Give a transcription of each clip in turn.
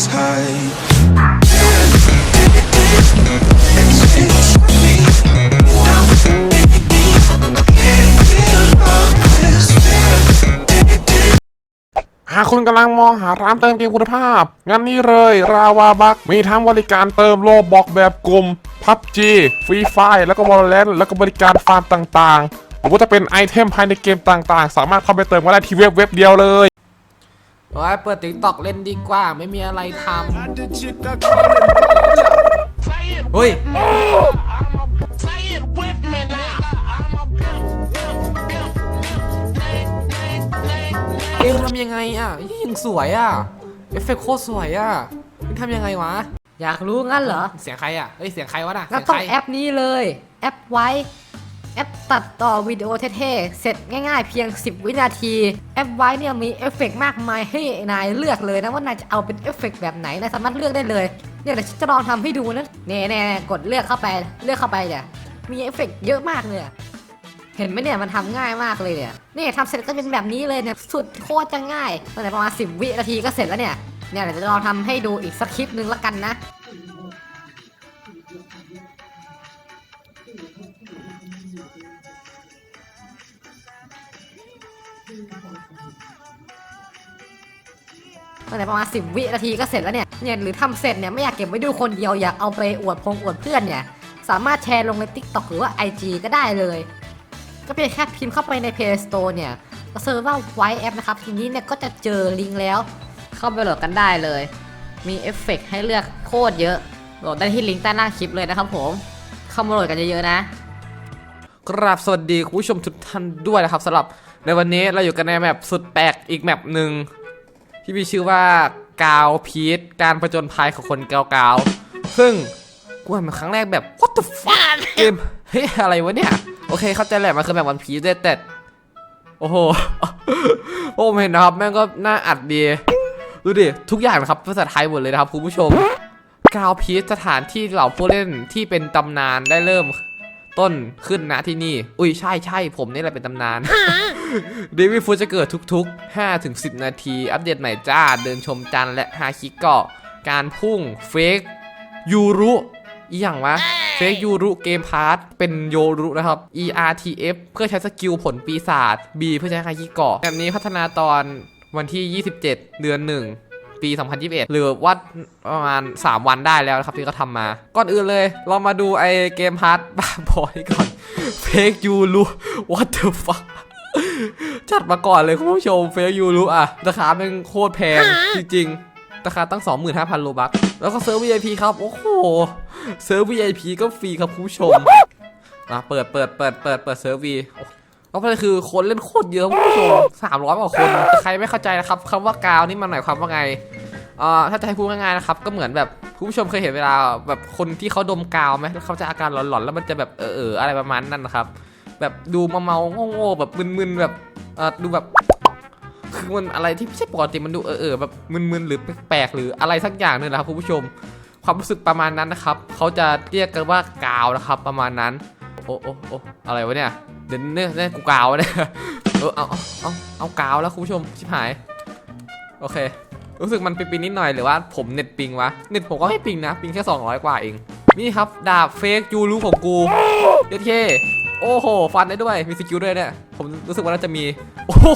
is high. หากคุณกำลังมองหาร้านเติมเกมคุณภาพ งั้นนี่เลย ราวาบัก มีทั้งบริการเติมโลบอกแบบกลุ่ม PUBG ฟรีไฟแล้วก็ Valorant แล้วก็บริการฟาร์มต่างๆ หรือว่าจะเป็นไอเทมภายในเกมต่างๆ สามารถเข้าไปเติมก็ได้ที่เว็บเว็บเดียวเลย โอ้ยเปิดติ๊กตอกเล่นดีกว่า ไม่มีอะไรทำเฮ้ยเอ็งทำยังไงอะยิ่งสวยอะ เอฟเฟกต์โคตรสวยอะเอ็งทำยังไงวะ อยากรู้งั้นเหรอ เสียงใครอะเฮ้ย เสียงใครวะน่ะงั้นเสีต้องยงใครแอปนี้เลย แอปไว้แอ ปตัดต่อวิดีโอเท่ๆ เสร็จง่ายๆเพียง 10 วินาที แอปไว้เนี่ยมีเอฟเฟกต์มากมายให้นายเลือกเลยนะว่านายจะเอาเป็นเอฟเฟกต์แบบไหนนายสามารถเลือกได้เลยเนี่ยเดี๋ยวฉันจะลองทำให้ดูนะเน่ๆกดเลือกเข้าไปเลือกเข้าไปเนี่ยมีเอฟเฟกต์เยอะมากเลยเห็นไหมเนี่ยมันทำง่ายมากเลยเนี่ยนี่ทำเสร็จก็เป็นแบบนี้เลยเนี่ยสุดโคตรจะง่ายตั้งแต่ประมาณ10 วินาทีก็เสร็จแล้วเนี่ยเนี่ยเดี๋ยวจะลองทำให้ดูอีกสักคลิปหนึ่งละกันนะ ตั้งแต่ประมาณ10วินาทีก็เสร็จแล้วเนี่ย เนี่ยหรือทำเสร็จเนี่ยไม่อยากเก็บไว้ดูคนเดียวอยากเอาไปอวดพงอวดเพื่อนเนี่ย สามารถแชร์ลงใน TikTok หรือว่า IG ก็ได้เลย ก็เพียงแค่พิมพ์เข้าไปใน Play Store เนี่ยก็เซิร์ชว่าไวแอปนะครับ ทีนี้เนี่ยก็จะเจอลิงก์แล้ว เข้าไปโหลดกันได้เลย มีเอฟเฟกต์ให้เลือกโคตรเยอะ โหลดได้ที่ลิงก์ใต้ล่างคลิปเลยนะครับผมเข้ามาโหลดกันเยอะๆนะกราบสวัสดีคุณผู้ชมทุกท่านด้วยนะครับสำหรับ ในวันนี้เราอยู่กันในแมปสุดแปลกอีกแมปหนึ่งที่มีชื่อว่ากาวพีทการผจญภัยของคนกาวกาวๆซึ่งกูเห็นมันครั้งแรกแบบ what the fuck เกมเฮ้ยอะไรวะเนี่ย โอเคเข้าใจแหละมันคือแบบวันพีซด้วยแต่โอ้โหโอ้ผมเห็นนะครับแม่งก็น่าอัดดีดูดิทุกอย่างนะครับภาษาไทยหมดเลยนะครับคุณผู้ชมกาวพีชสถานที่เหล่าผู้เล่นที่เป็นตำนานได้เริ่มต้นขึ้นณที่นี่ อุ้ยใช่ใช่ผมนี่แหละเป็นตำนาน เดวิดฟูจะเกิดทุกๆ 5-10 นาที อัปเดตใหม่จ้า เดินชมจันทร์และฮาคิเกาะการพุ่งเฟกยูรุอีหยังวะเฟกยูรุเกมพาร์ทเป็นโยรุนะครับ ERTF เพื่อใช้สกิลผลปีศาจ B เพื่อใช้ฮาคิเกาะแบบนี้พัฒนาตอนวันที่ 27 เดือน 1ปี 2021 หรือว่าประมาณ 3 วันได้แล้วนะครับที่เขาทำมา ก่อนอื่นเลย เรามาดูไอเกมพาร์ทบ้าบอนี่ก่อน เฟกยูรุ what the fuck จัดมาก่อนเลยคุณผู้ชมเฟกยูรุอะราคาเป็นโคตรแพงจริงๆราคาตั้ง 25,000โลบักแล้วก็เซิร์ฟ VIP ครับ โอ้โหเซิร์ฟ VIP ก็ฟรีครับคุณผู้ชมมาเปิดเปิดเปิดเปิดเปิดเซิร์ฟ V ก็ประเด็นคือคนเล่นโคตรเยอะคุณผู้ชม300กว่าคนแต่ใครไม่เข้าใจนะครับคำว่ากาวนี่มันหมายความว่าไงเอ่อถ้าจะให้พูดง่ายๆนะครับก็เหมือนแบบคุณผู้ชมเคยเห็นเวลาแบบคนที่เขาดมกาวไหมแล้วเขาจะอาการหลอนๆแล้วมันจะแบบเออเอออะไรประมาณนั้นนะครับ แบบดูเมาๆโง่ๆแบบมึนๆแบบเออดูแบบ คือมันอะไรที่ไม่ใช่ปกติมันดูเออเออแบบมึนๆหรือแปลกๆหรืออะไรสักอย่างนึงนะครับคุณผู้ชม ความรู้สึกประมาณนั้นนะครับเขาจะเรียกกันว่ากาวนะครับ ประมาณนั้น โอ้โอ้โอ้อะไรวะเนี่ยเดี๋ยวเนี่ยเนี่ยกูกาวเนี่ยเออเอาเอาเอาเอากาวแล้วคุณผู้ชมชิบหาย โอเค รู้สึกมันปิงๆนิดหน่อยหรือว่าผมเน็ตปิงวะเน็ตผมก็ไม่ปิงนะปิงแค่200กว่าเองนี่ครับดาบเฟกยูรูของกูเยเท่ โอ้โห ฟันได้ด้วย มีสกิลด้วยเนี่ย ผมรู้สึกว่าน่าจะมี โอ้โห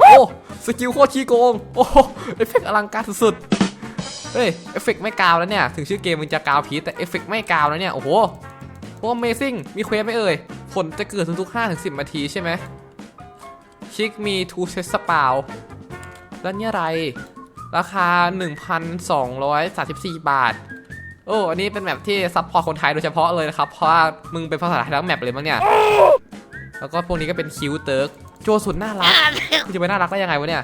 โอ้สกิลโคตรขี้โกง โอ้โหเอฟเฟกต์อลังการสุดๆ เฮ้ย เอฟเฟกต์ไม่กาวแล้วเนี่ย ถึงชื่อเกมมันจะกาวพีแต่เอฟเฟกต์ไม่กาวแล้วเนี่ย โอ้โหโอ้ Amazing มีเควสไหมเอ่ย ผลจะเกิดทุกๆ5-10นาทีใช่ไหมชิคมีทูเซสปาวแล้วเนี่ยอะไร ราคา 1,234 บาท โอ้อันนี้เป็นแมปที่ซัพพอร์ตคนไทยโดยเฉพาะเลยนะครับ เพราะว่ามึงเป็นภาษาไทยทั้งแมปเลยมั้งเนี่ย แล้วก็พวกนี้ก็เป็นคิวเติร์กโจสุดน่ารักกูจะไปน่ารักได้ยังไงวะเนี่ย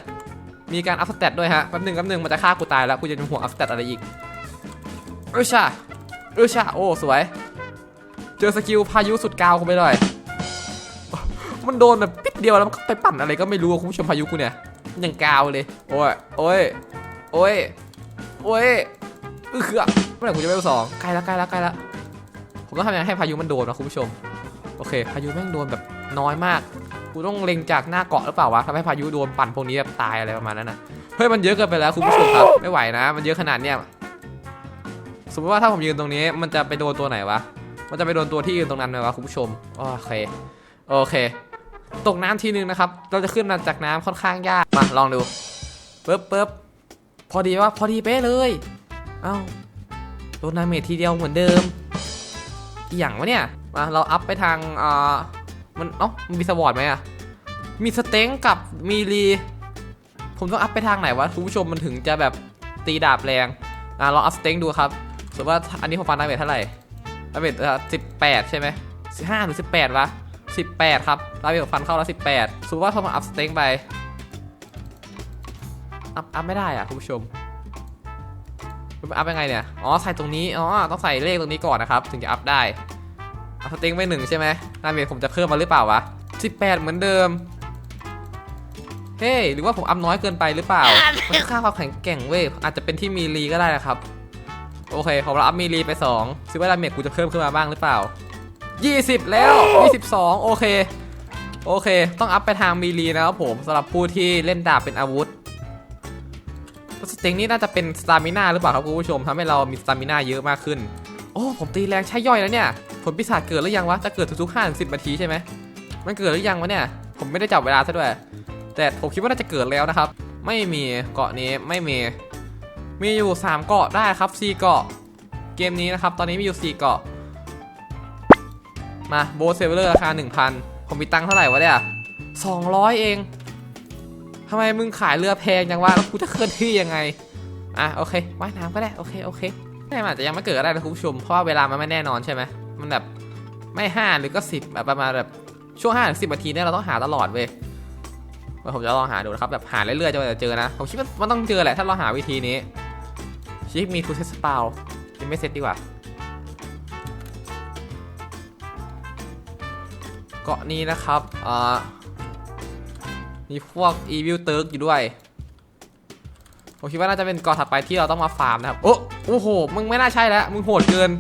มีการอัพสเตตด้วยฮะ แป๊บหนึงแป๊บหนึงมันจะฆ่ากูตายแล้ว กูจะเป็นห่วงอัพสเตตอะไรอีกออชาออชาโอ้ สวย เจอสกิลพายุสุดกาวกูไปหน่อยมันโดนแบบปิดเดียวแล้วมันก็ไปปั่นอะไรก็ไม่รู้คุณผู้ชมพายุกูเนี่ยยังกาวเลย โอ้ย โอ้ย โอ้ย โอ้ย เออคืออเมื่อไหร่กูจะไปสองใกล้แล้วใกล้แล้วใกล้แล้วผมต้องทำยังไงให้พายุมันโดนนะคุณผู้ชม โอเค พายุแม่งโดนแบบน้อยมาก กูต้องเล็งจากหน้าเกาะหรือเปล่าวะทำให้พายุโดนปั่นพวกนี้แบบตายอะไรประมาณนั้นนะเฮ้ยมันเยอะเกินไปแล้วคุณผู้ชมครับ ไม่ไหวนะ มันเยอะขนาดเนี้ย สมมติว่าถ้าผมยืนตรงนี้ มันจะไปโดนตัวไหนวะ มันจะไปโดนตัวที่ยืนตรงนั้นไหมวะคุณผู้ชม โอเค โอเค ตกน้ำทีนึงนะครับ เราจะขึ้นมาจากน้ำค่อนข้างยาก มาลองดูปึ๊บปึ๊บพอดีว่าพอดีเป๊ะเลย เอ้าโดนดาเมจทีเดียวเหมือนเดิมอหย่างวะเนี่ยมาเราอัพไปทางอ่ามันเอ้ามันมีสวอร์ดไหมอะมีสเต็งกับมีรีผมต้องอัพไปทางไหนวะคุณผู้ชมมันถึงจะแบบตีดาบแรงอะลองอัพสเต็งดูครับสมมติว่าอันนี้ผมฟันดาเมจเท่าไหร่ดาเมจสิบแปดใช่ไหมสิบห้าหรือสิบแปดวะสิบแปดครับดาเมจฟันเข้าแล้วสิบแปดสมมติว่าถ้ามาอัพสเต็งไปอัพอัพไม่ได้อะคุณผู้ชม มันอัพยังไงเนี่ย อ๋อ ใส่ตรงนี้ อ๋อ ต้องใส่เลขตรงนี้ก่อนนะครับ ถึงจะอัพได้อัพสเต็งไปหนึ่งใช่ไหมดาเมจผมจะเพิ่มมาหรือเปล่าวะ18 เหมือนเดิม เฮ้ยหรือว่าผมอัพน้อยเกินไปหรือเปล่ามันค่าความแข็งแกร่งเว้ย อาจจะเป็นที่มีรีก็ได้นะครับ โอเค ผมเราอัพมีรีไป2ซิว่าดาเมจกูจะเพิ่มขึ้นมาบ้างหรือเปล่า 20 แล้ว 22 โอเค โอเค ต้องอัพไปทางมีรีนะครับผมสำหรับผู้ที่เล่นดาบเป็นอาวุธ สเต็งนี่น่าจะเป็นสตามิน่าหรือเปล่าครับคุณผู้ชมทำให้เรามีสตามิน่าเยอะมากขึ้น โอ้ผมตีแรงใช้ย่อยแล้วเนี่ย ผลปีศาจเกิดหรือยังวะ จะเกิดทุกๆ5ถึง10นาทีใช่ไหม มันเกิดหรือยังวะเนี่ย ผมไม่ได้จับเวลาซะด้วย แต่ผมคิดว่าน่าจะเกิดแล้วนะครับ ไม่มีเกาะนี้ไม่มี มีอยู่ 3 เกาะได้ครับ4เกาะ เกมนี้นะครับ ตอนนี้มีอยู่4เกาะ มาโบเซเวอร์ราคา 1,000 ผมมีตังค์เท่าไหร่วะเนี่ย200 เอง ทำไมมึงขายเรือแพงจังวะแล้วกูจะเคลื่อนที่ยังไงอะโอเคว่ายน้ำก็ได้โอเคโอเคแต่อาจจะยังไม่เกิดก็ได้นะคุณผู้ชมเพราะว่าเวลามันไม่แน่นอนใช่ไหมมันแบบไม่ห้าหรือก็สิบแบบประมาณแบบช่วงห้าถึงสิบนาทีเนี่ยเราต้องหาตลอดเว้ยผมจะลองหาดูนะครับแบบหาเรื่อยๆจนกว่าจะเจอนะผมคิดว่ามันต้องเจอแหละถ้าเราหาวิธีนี้ชิคมีทูเซตสปายังไม่เซ็ตดีกว่าเกาะนี้นะครับอ่า มีพวกอีวิลเติร์กอยู่ด้วยผมคิดว่าน่าจะเป็นกาะถัดไปที่เราต้องมาฟาร์มนะครับ โอ้โอ้โห มึงไม่น่าใช่แล้ว มึงโหดเกิน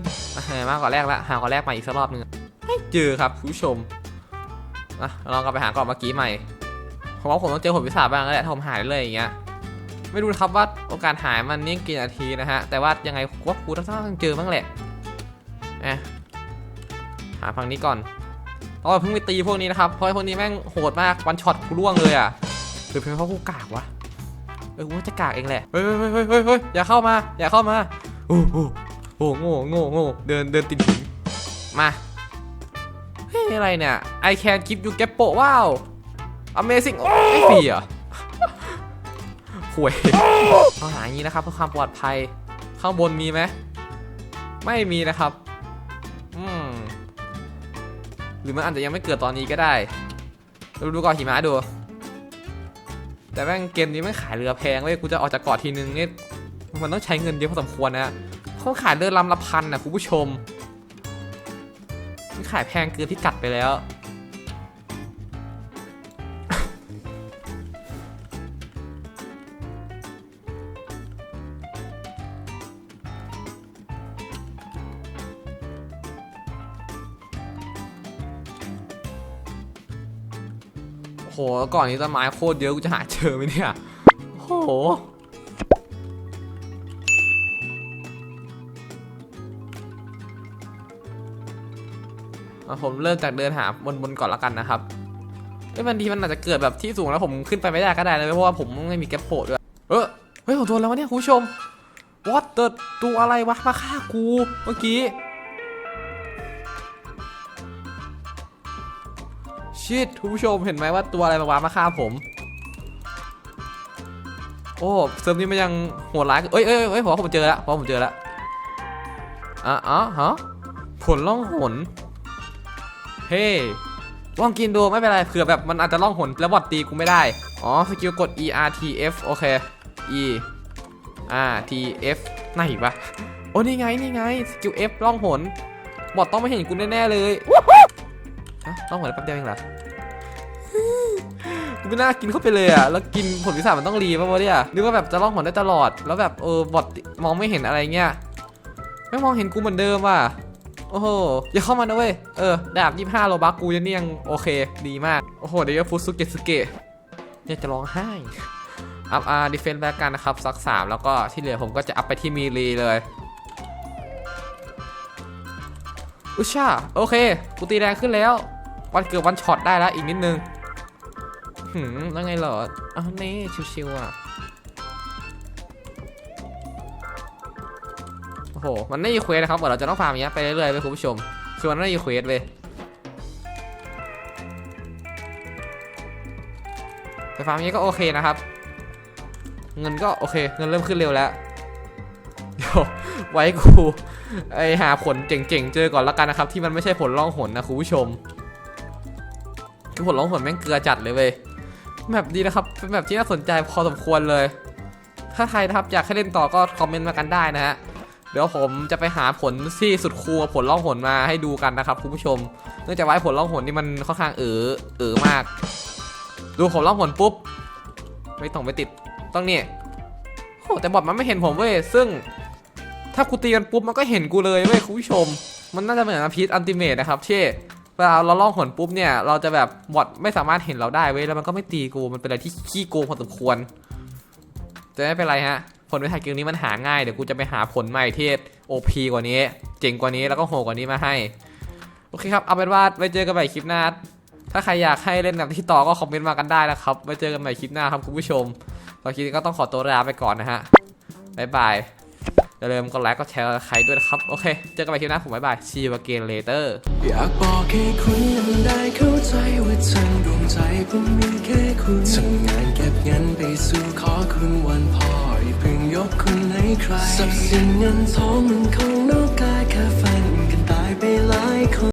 มาเกาแรกแล้วหาเกาแรกใหม่อีกสักรอบนึงไม่เจอครับผู้ชมอะลองกลับไปหาเกาะเมื่อกี้ใหม่ผมว่าผมต้องเจอผลพิศาจบ้างแล้วแหละถ้าผมหายเลยอย่างเงี้ย ไม่รู้นะครับว่าโอกาสหายมันนี่กี่นาทีนะฮะ แต่ว่ายังไงว่ากูต้อต้องเจอบ้างแหละอะหาฝั่งนี้ก่อน เราเพิ่งไปตีพวกนี้นะครับ เพราะไอ้พวกนี้แม่งโหดมากวันช็อตกูร่วงเลยอะหรือเป็นเพราะกูกากวะ เออกูว่าจะกากเองแหละเฮ้ยเฮ้ยเฮ้ยเฮ้ยเฮ้ยอย่าเข้ามา อย่าเข้ามา โอ้โหโอ้โง่โง่โง่เดินเดินติดหินมา เฮ้ยอะไรเนี่ย I can keep you get โปว้าว Amazing โอ้ไม่ฟรีเหรอะห่วยเอาหาอย่างนี้นะครับเพื่อความปลอดภัย ข้างบนมีไหม ไม่มีนะครับ หรือมันอาจจะยังไม่เกิดตอนนี้ก็ได้เราดูก่อนหิมะดู แต่แม่งเกมนี้ไม่งขายเรือแพงเว้ยกูจะออกจากเกาะทีนึงเนี่ยมันต้องใช้เงินเยอะพอสมควรนะเขาขายเรือลำละพันนะคุณผู้ชมมันขายแพงเกินพิกัดไปแล้ว โหก่อนนี้ต้นไม้โคตรเยอะกูจะหาเจอไหมเนี่ยโหอะผมเริ่มจากเดินหาบนบนก่อนละกันนะครับเอ้ยบางทีมันอาจจะเกิดแบบที่สูงแล้วผมขึ้นไปไม่ได้ก็ได้นะเพราะว่าผมไม่มีแก๊ปโปดด้วย เออเฮ้ยผมโดนแล้ววะเนี่ยคุณผู้ชม what the ตัวอะไรวะมาฆ่ากูเมื่อกี้ ชิดคุณผู้ชมเห็นไหมว่าตัวอะไรมาวามาฆ่าผม โอ้เซิร์ฟนี้มันยังโหดร้ายเอ้ยเอ้ยเอ้ยผมว่าผมเจอแล้วผมว่าผมเจอแล้วอะอ๋อฮะผลล่องหนเฮ้ลองกินดูไม่เป็นไรเผื่อแบบมันอาจจะล่องหนแล้วบอดตีกูไม่ได้ อ๋อสกิลกด E R T F โอเค E R T F ไหนวะโอ้นี่ไงนี่ไงสกิล F ล่องหนบอดต้องไม่เห็นกูแน่ๆเลย ฮะล่องหนแป๊บเดียวเองเหรอกูไม่น่ากินเข้าไปเลยอะ แล้วกินผลพิศามันต้องรีป่ะวะเนี่ยนึกว่าแบบจะล่องหนได้ตลอด แล้วแบบเออบอดมองไม่เห็นอะไรเงี้ย ไม่มองเห็นกูเหมือนเดิมว่ะ โอ้โห อย่าเข้ามานะเว้ย เออ ดาบยี่ห้าโลบักกูยังนี่ยังโอเค ดีมาก โอ้โห เดี๋ยวฟุตสุเกะสุเกะเนี่ยจะร้องไห้อัพอาร์ดิเฟนต์แล้วกันนะครับสักสามแล้วก็ที่เหลือผมก็จะอัพไปที่มีรีเลยอุชาโอเค กูตีแรงขึ้นแล้ว วันเกือบวันช็อตได้แล้วอีกนิดนึงหืมแล้วไงเหรออ้าวนี่ชิวๆอะโอ้โหมันไม่มีเควสนะครับเดี๋ยวเราจะต้องฟาร์มอย่างเงี้ยไปเรื่อยๆไปคุณผู้ชม คือมันไม่มีเควสเลยแต่ฟาร์มอย่างเงี้ยก็โอเคนะครับ เงินก็โอเค เงินเริ่มขึ้นเร็วแล้วเดี๋ยวไว้กูไอหาผลเจ๋งๆเจอก่อนละกันนะครับ ที่มันไม่ใช่ผลล่องหนนะคุณผู้ชม คือผลล่องหนแม่งเกลือจัดเลยเว้ยแมปดีนะครับเป็นแมปที่น่าสนใจพอสมควรเลย ถ้าใครนะครับอยากให้เล่นต่อก็คอมเมนต์มากันได้นะฮะเดี๋ยวผมจะไปหาผลที่สุดคูลกับผลล่องหนมาให้ดูกันนะครับคุณผู้ชม เนื่องจากว่าผลล่องหนนี่มันค่อนข้างเออเออมาก ดูผลล่องหนปุ๊บไม่ต้องไปติดต้องนี่โอ้แต่บอทมันไม่เห็นผมเว้ยซึ่ง ถ้ากูตีกันปุ๊บมันก็เห็นกูเลยเว้ยคุณผู้ชม มันน่าจะเหมือนอพีทอันติเมตนะครับเช่ วลาเราล่องหนปุ๊บเนี่ย เราจะแบบบอทไม่สามารถเห็นเราได้เว้ยแล้วมันก็ไม่ตีกูมันเป็นอะไรที่ขี้โกงพอสมควรแต่ไม่เป็นไรฮะ ผลวิทยเกมนี้มันหาง่ายเดี๋ยวกูจะไปหาผลใหม่ที่ OP กว่านี้ เจ๋งกว่านี้แล้วก็โหกว่านี้มาให้ โอเคครับเอาเป็นว่าไว้เจอกันใหม่คลิปหน้า ถ้าใครอยากให้เล่นแบบที่ต่อก็คอมเมนต์มากันได้นะครับไว้เจอกันใหม่คลิปหน้าครับคุณผู้ชมตอนคลิปนี้ก็ต้องขอตัวลาไปก่อนนะฮะบ๊ายบาย อย่าลืมกดไลค์กดแชร์ใครด้วยนะครับ โอเค เจอกันใหม่คลิปหน้าผมบ๊ายบาย see you again later อยากบอกให้คุณนั้นได้เข้าใจว่าทั้งดวงใจผมมีแค่คุณทำงานเก็บเงินไปสู่ขอคุณวันพ่ออย่าเพิ่งยกคุณให้ใครทรัพย์สินเงินทองมันคงนอกกายแค่ฝันกันตายไปหลายคน